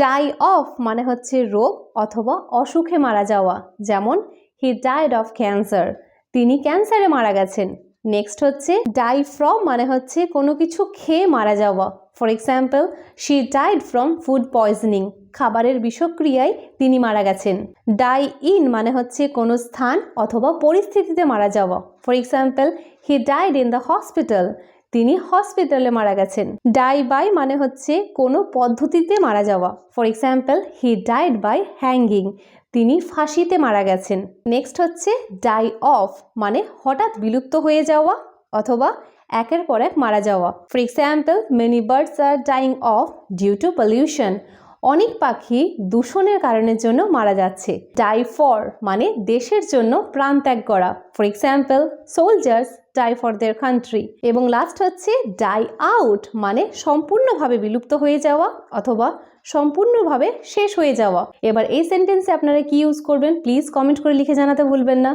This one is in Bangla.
ডাই অফ মানে হচ্ছে রোগ অথবা অসুখে মারা যাওয়া, যেমন হি ডায়েড অফ ক্যান্সার তিনি ক্যান্সারে মারা গেছেন। নেক্সট হচ্ছে ডাই ফ্রম মানে হচ্ছে কোনো কিছু খেয়ে মারা যাওয়া। For example she died from food poisoning খাবারের বিষক্রিয়ায় তিনি মারা গেছেন। ডাই ইন মানে হচ্ছে কোনো স্থান অথবা পরিস্থিতিতে মারা যাওয়া। For example he died in the hospital তিনি হসপিটালে মারা গেছেন। ডাই বাই মানে হচ্ছে কোনো পদ্ধতিতে মারা যাওয়া। For example he died by hanging তিনি ফাঁসিতে মারা গেছেন। নেক্সট হচ্ছে ডাই অফ মানে হঠাৎ বিলুপ্ত হয়ে যাওয়া অথবা একের পর এক মারা যাওয়া। For example many birds are dying off due to pollution অনেক পাখি দূষণের কারণের জন্য মারা যাচ্ছে। ডাই ফর মানে দেশের জন্য প্রাণ ত্যাগ করা। For example soldiers die for their country এবং লাস্ট হচ্ছে ডাই আউট মানে সম্পূর্ণভাবে বিলুপ্ত হয়ে যাওয়া অথবা সম্পূর্ণভাবে শেষ হয়ে যাওয়া। এবার এই সেন্টেন্সে আপনারা কি ইউজ করবেন? প্লিজ কমেন্ট করে লিখে জানাতে ভুলবেন না।